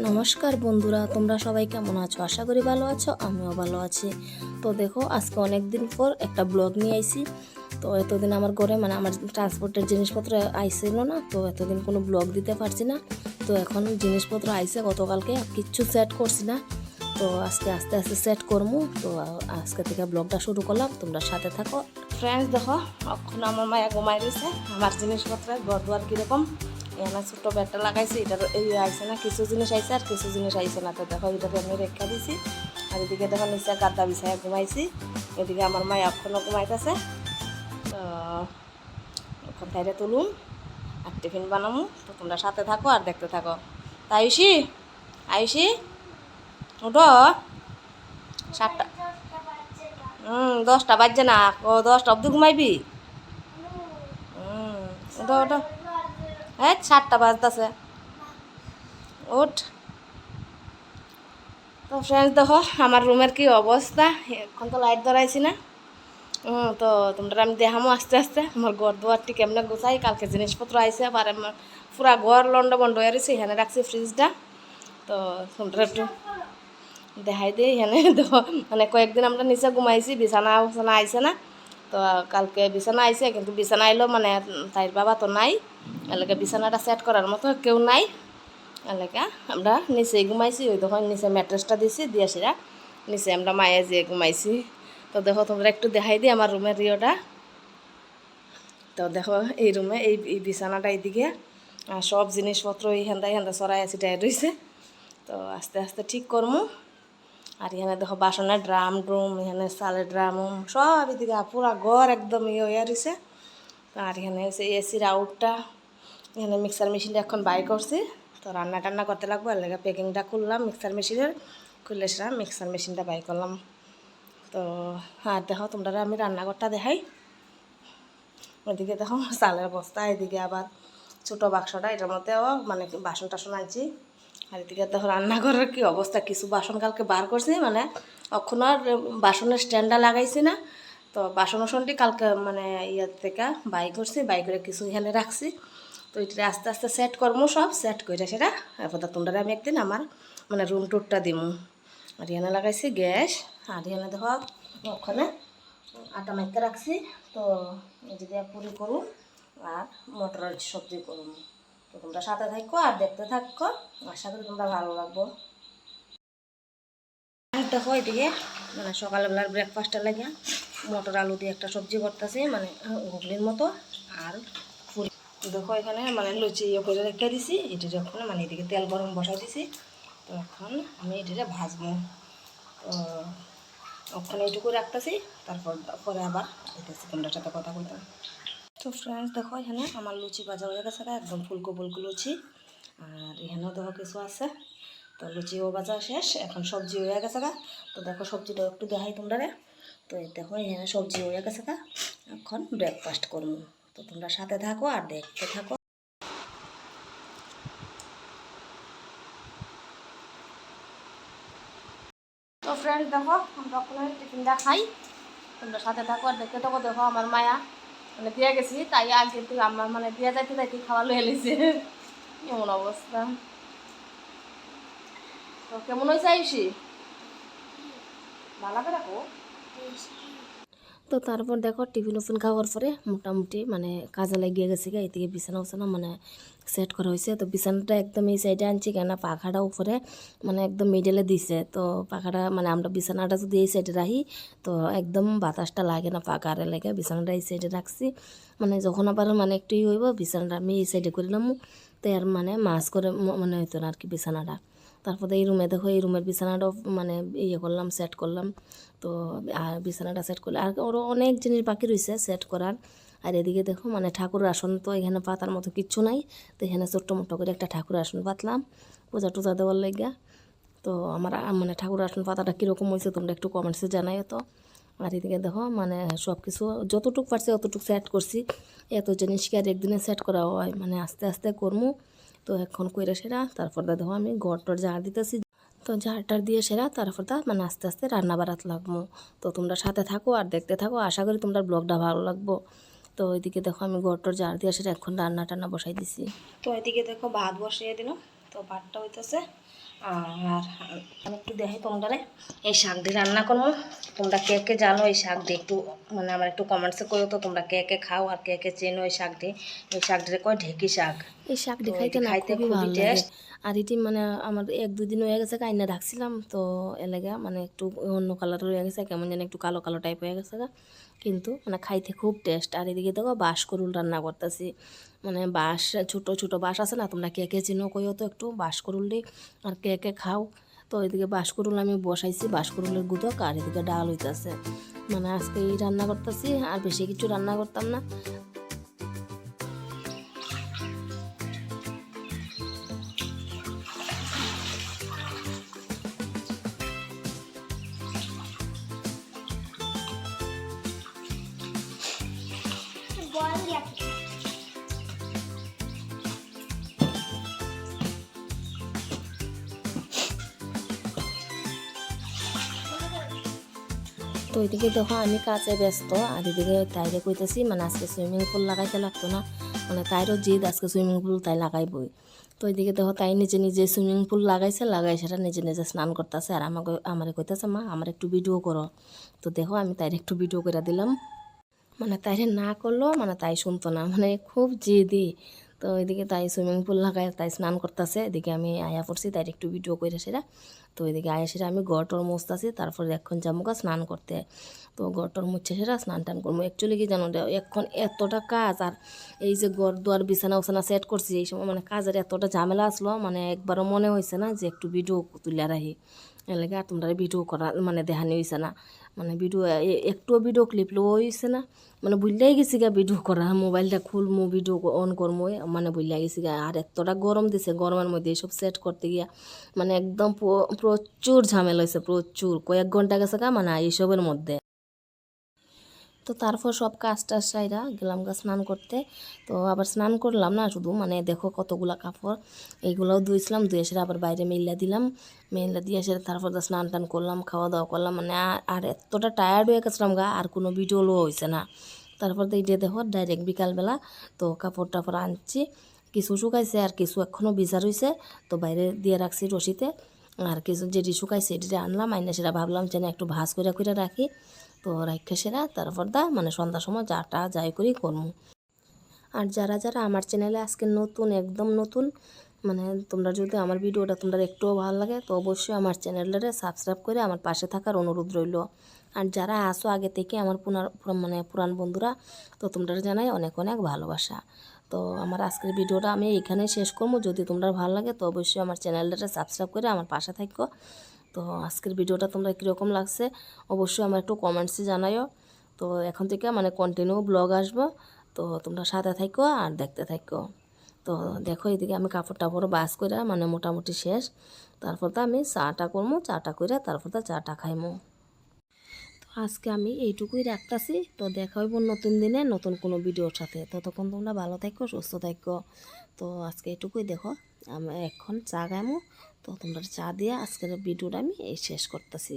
নমস্কার বন্ধুরা, তোমরা সবাই কেমন আছো? আশা করি ভালো আছো, আমিও ভালো আছি। তো দেখো, আজকে অনেক দিন পর একটা ব্লগ নিয়ে আইছি। তো এতদিন আমার ঘরে মানে আমার ট্রান্সপোর্টের জিনিসপত্র আইছিল না, তো এতদিন কোনো ব্লগ দিতে পারছি না। তো এখন জিনিসপত্র আইছে, গতকালকে কিচ্ছু সেট করছি না। তো আজকে আস্তে আস্তে সেট করব তো আজকে থেকে ব্লগটা শুরু করলাম। তোমরা সাথে থাকো। ফ্রেন্ডস দেখো, এখন আমার মায়া ঘুমাই রয়েছে আমার জিনিসপত্র ঘর দুয়ার কীরকম? এখানে ছোট্ট ব্যাগটা লাগাইছি এটার এই আইসে না, কিছু জিনিস আইসে আর কিছু জিনিস আইসে না। তো দেখো এটাকে আমি রেখা দিছি, আর এদিকে দেখো নিচে গাদ্দা বিছায় ঘুমাইছি, এদিকে আমার মায়া এখনও ঘুমাইতেছে। তো এখন তাইরে তুলুম, আর টিফিন বানামু। তো তোমরা সাথে থাকো আর দেখতে থাকো। তা আয়ুষি আয়ুষি, উঠো। সাতটা হুম দশটা বাজছে না। ও দশটা অব্দি ঘুমাইবি? হুম ওঠো ওঠো হ্যাঁ সাতটা বাজতেছে। ওঠ তো ফ্রেন্ডস দেখো, আমার রুমের কি অবস্থা? এখন তো লাইট ধরাইছি না। হুম তো তোমরা, আমি দেখামো আস্তে আস্তে। আমার ঘর দুয়ারটি কেমনে গোছাই? কালকে জিনিসপত্র আইসে আর আমার পুরা ঘর লন্ড বন্ড হয়ে রয়েছে, এখানে রাখছি ফ্রিজটা তো তোমরা একটু দেখাই দিই, এখানে তো মানে কয়েকদিন আমরা নিচে ঘুমাইছি বিছানা বিছানা আইসে না। তো কালকে বিছানা আইসে কিন্তু বিছানা আইলো মানে তাইর বাবা তো নাই। এলাকা বিছানাটা সেট করার মতো কেউ নাই। এলাকা আমরা নিচে ঘুমাইছি, ওই তখন নিচে ম্যাট্রেসটা দিছি দিয়ে নিচে আমরা মায়ে যেয়ে ঘুমাইছি। তো দেখো, তোমরা একটু দেখাই দিই আমার রুমের রিওটা। তো দেখো, এই রুমে এই এই বিছানাটা এইদিকে সব জিনিসপত্র এইখানটা এইখানটা সরাই আছে টাই রয়েছে তো আস্তে আস্তে ঠিক করব আর এখানে দেখো বাসনের ড্রাম, ড্রুম, এখানে চালের ড্রাম সব এদিকে পুরা ঘর একদম ইয়ে হয়ে রয়েছে আর এখানে হচ্ছে এসির আউটটা, এখানে মিক্সার মেশিনটা এখন বাই করছি। তো রান্না টান্না করতে লাগবো আর লেগে প্যাকিংটা খুললাম, মিক্সার মেশিনের। খুললে সেটা মিক্সার মেশিনটা বাই করলাম। তো আর দেখো তোমরা আমি রান্নাঘরটা দেখাই। ওইদিকে দেখো চালের বস্তা, এদিকে আবার ছোটো বাক্সটা, এটার মধ্যেও মানে বাসন টাসন আনছি। আর এদিকে দেখো রান্নাঘরের কি অবস্থা? কিছু বাসন কালকে বার করছি মানে এখন আর বাসনের স্ট্যান্ডটা লাগাইছি না। তো বাসন ওসনটি কালকে মানে ইয়ে থেকে বাই করছি, বাই করে কিছু এখানে রাখছি। তো এটা আস্তে আস্তে সেট করব সব সেট করে সেটা, এরপর তোমরা আমি একদিন আমার মানে রুম টুরটা দিমু। আর এখানে লাগাইছি গ্যাস, আর এখানে দেখো, ওখানে আটা মাইকে রাখছি। তো যদি পুরি করুন আর মটরের সবজি করুন তো তোমরা সাথে থাকো আর দেখতে থাকো। আশা করি তোমরা ভালো লাগবো। দেখো এদিকে মানে সকালবেলার ব্রেকফাস্টটা লাগে মটর আলু দিয়ে একটা সবজি করতেছে মানে ঘুগনির মতো আর ফুল। দেখো এখানে মানে লুচি ইয়ে করে রেখে দিছি, এটি যখন মানে এদিকে তেল গরম বসাই দিছি তো এখন আমি এটিতে ভাজবো। তো ওখানে এইটুকু রাখতেছি, তারপর পরে আবার এটাছি তোমরা সাথে কথা বলতাম তো ফ্রেন্ডস দেখো, এখানে আমার লুচি ভাজা হয়ে গেছে একদম ফুলকো ফুলকো লুচি। আর এখানেও দেখো কিছু আছে। তো লুচিও ভাজা শেষ, এখন সবজি হয়ে গেছে গা। তো দেখো সবজিটা একটু দেখাই তোমরা রে তো দেখো, এখানে সবজি হয়ে গেছে গা। এখন ব্রেকফাস্ট করব। তো তোমরা সাথে থাকো আর দেখতে থাকো। তো ফ্রেন্ড দেখো, আমরা টিফিনটা খাই। তোমরা সাথে থাকো আর দেখতে থাকো। দেখো, আমার মায়া। মানে দিয়া গেছি, তাই আগে তুই আমার মানে দিয়ে যাইতে যাইতে খাওয়া লয়ে লিছে এমন অবস্থা? তো কেমন হয়েছে আইসি ভালো করে রাখো তো তারপর দেখো টিফিন উফিন খাওয়ার পরে মোটামুটি মানে কাজে লাগিয়ে গেছে গা, এদিকে বিছানা উছানা মানে সেট করা হয়েছে। তো বিছানাটা একদম এই সাইডে আনছি কেন পাখাটা উপরে মানে একদম মিডলে দিছে। তো পাখাটা মানে আমরা বিছানাটা যদি এই সাইডে রাখি, তো একদম বাতাসটা লাগে না পাখার লেগে। বিছানাটা এই সাইডে রাখছি। মানে যখন আবার মানে একটু ই হইব, বিছানাটা আমি এই সাইডে করিলাম তো এর মানে মাছ করে ম- মনে হইতো না আর কি বিছানাটা। তারপরে এই রুমে দেখো, এই রুমের বিছানাটাও মানে ইয়ে করলাম সেট করলাম। তো, আর বিছানাটা সেট করলে, আর ওরও অনেক জিনিস বাকি রয়েছে সেট করার। আর এদিকে দেখো মানে ঠাকুরের আসন তো এখানে পাতার মতো কিচ্ছু নাই। তো এখানে ছোট্ট মোটো করে একটা ঠাকুরের আসন পাতলাম, পূজা টুজা দেওয়ার লেগে। তো আমার মানে ঠাকুরের আসন পাতাটা কীরকম হয়েছে তোমরা একটু কমেন্টসে জানাইও তো। আর এদিকে দেখো মানে সব কিছু যতটুকু পারছি অতটুকু সেট করছি। এত জিনিস কি আর একদিনে সেট করা হয়? মানে আস্তে আস্তে করব তো এখন কইরা সেরা, তারপর দা দেখো আমি ঘর টর ঝাড় দিতেছি। তো ঝাড়টার দিয়ে সেরা, তারপর তা মানে আস্তে আস্তে রান্না বাড়াতে লাগবো। তো তোমরা সাথে থাকো আর দেখতে থাকো, আশা করি তোমরা ব্লগটা ভালো লাগবো। তো ওইদিকে দেখো আমি ঘরটর ঝাড় দিয়ে সেটা এখন রান্না টান্না বসাই দিছি। তো ওইদিকে দেখো ভাত বসিয়ে দিলাম তো ভাতটা হইতেছে। আর আমি একটু দেখি তোমরা এই শাক দিয়ে রান্না করব। তোমরা কে কে জানো এই শাক দিয়ে একটু মানে আমার একটু কমেন্টসে করো তো তোমরা কে কে খাও আর কে কে চেনো এই শাক দিয়ে। এই শাক দিয়ে কয় ঢেকি শাক। এই শাক তো খাইতে খাইতে খুবই লাগে। আর এটি মানে আমার এক দুদিন হয়ে গেছে কাইনা রাখছিলাম তো এলাকা মানে একটু অন্য কালার হয়ে গেছে কেমন যেন একটু কালো কালো টাইপ হয়ে গেছে গা। কিন্তু মানে খাইতে খুব টেস্ট আর এদিকে দেখো বাঁশ করুল রান্না করতেছি। মানে বাঁশ, ছোট ছোট বাঁশ আছে না, তোমরা কে কে চিনো কইও তো একটু বাঁশ করুল দিই আর কে কে খাও। তো এদিকে বাঁশ করুল আমি বসাইছি বাঁশ করুলের গুদক আর এদিকে ডাল হইতেছে। মানে আজকে এই রান্না করতেছি, আর বেশি কিছু রান্না করতাম না। তো এদিকে দেখো, আমি কাজে ব্যস্ত। আর এদিকে তাইরে কইতেছি মানে আজকে সুইমিং পুল লাগাইতে লাগতো না। মানে তাইরও জিদ আজকে সুইমিং পুল তাই লাগাইবই। তো এদিকে দেখো, তাই নিজে নিজে সুইমিং পুল লাগাইছে, লাগাই সেটা নিজে নিজে স্নান করতেছে। আর আমাকে আমারে কইতেছে, মা, আমার একটু ভিডিও করো। তো দেখো, আমি তাইরে একটু ভিডিও করে দিলাম। মানে তাইরে না করল মানে তাই শুনতো না। মানে খুব জিদি। তো এদিকে তাই সুইমিং পুল লাগায়, তাই স্নান করতেছে। এদিকে আমি আয়া পড়ছি, তাই একটু ভিডিও করে সেটা তো এদিকে আয়া সেটা আমি গটর মুছতেছি, তারপরে এখন যাব স্নান করতে। তো গটর মুছে সেটা স্নান টান করব। অ্যাকচুয়ালি কি জানো এখন এতটা কাজ, আর এই যে গড় দুয়ার বিছানা উছানা সেট করছি, এই সময় মানে কাজের এতটা ঝামেলা আসলো মানে একবারও মনে হয়েছে না যে একটু ভিডিও তুলে রাখি। এলাকা আর তোমরা ভিডিও করা মানে দেখানি হয়েছে না। মানে ভিডিও একটুও ভিডিও ক্লিপ লওয়া হয়েছে না। মানে বুঝলাই গেছি গা ভিডিও করা মোবাইলটা খুলমু ভিডিও অন করমু মানে বুঝলে গেছি গা। আর এতটা গরম দিছে, গরমের মধ্যে এসব সেট করতে গিয়া মানে একদম প্রচুর ঝামেলা হয়েছে প্রচুর। কয়েক ঘণ্টা গেছে গা মানে এইসবের মধ্যে। তো তারপর সব কাজ টাজ সাইরা গেলাম গা স্নান করতে। তো আবার স্নান করলাম না শুধু মানে দেখো কতগুলা কাপড়। এইগুলোও ধুইছিলাম, ধুয়ে এসে আবার বাইরে মেলা দিলাম। মেলা দিয়ে এসে তারপর স্নান টান করলাম, খাওয়া দাওয়া করলাম। মানে আর- এতটা টায়ার্ড হয়ে গেছিলাম গা, আর কোনো ভিডিও লো হয়েছে না। তারপর এই দেখো ডাইরেক্ট বিকালবেলা তো কাপড় টাপড় আনছি। কিছু শুকাইছে আর কিছু এখনও ভিজা রয়েছে তো বাইরে দিয়ে রাখছি রশিতে। আর কিছু যেটি শুকাইছে এটি আনলাম। আইনে সেটা ভাবলাম যে না একটু ভাজ করে করে রাখি। তো রাখা সেরা তারপর দা মানে সন্ধ্যার সময় যাটা যাই করি করব আর যারা যারা আমার চ্যানেলে আজকে নতুন, একদম নতুন মানে তোমরা যদি আমার ভিডিওটা তোমরা একটুও ভালো লাগে, তো অবশ্যই আমার চ্যানেলটারে সাবস্ক্রাইব করে আমার পাশে থাকার অনুরোধ রইল। আর যারা আসো আগে থেকে আমার পুনার মানে পুরান বন্ধুরা, তো তোমরা জানাই অনেক অনেক ভালোবাসা। তো আমার আজকের ভিডিওটা আমি এখানেই শেষ করব যদি তোমরা ভালো লাগে, তো অবশ্যই আমার চ্যানেলটারে সাবস্ক্রাইব করে আমার পাশে থাকো। তো আজকের ভিডিওটা তোমরা কীরকম লাগছে অবশ্যই আমার একটু কমেন্টসে জানাইও। তো এখন থেকে মানে কন্টিনিউ ব্লগ আসব। তো তোমরা সাথে থাকো আর দেখতে থাকো তো দেখো এদিকে আমি কাপড় টাপড় বাস করে মানে মোটামুটি শেষ। তারপর তো আমি চাটা করব চাটা করে তারপর তো চাটা খাইমো। আজকে আমি এইটুকুই রাখতেছি। তো দেখা হইব নতুন দিনে, নতুন কোনো ভিডিওর সাথে। ততক্ষণ তোমরা ভালো থাকো, সুস্থ থাকো। তো আজকে এইটুকুই দেখো। আমি এখন চা গামো তো তোমরা চা দিয়ে আজকের ভিডিওটা আমি এই শেষ করতেছি।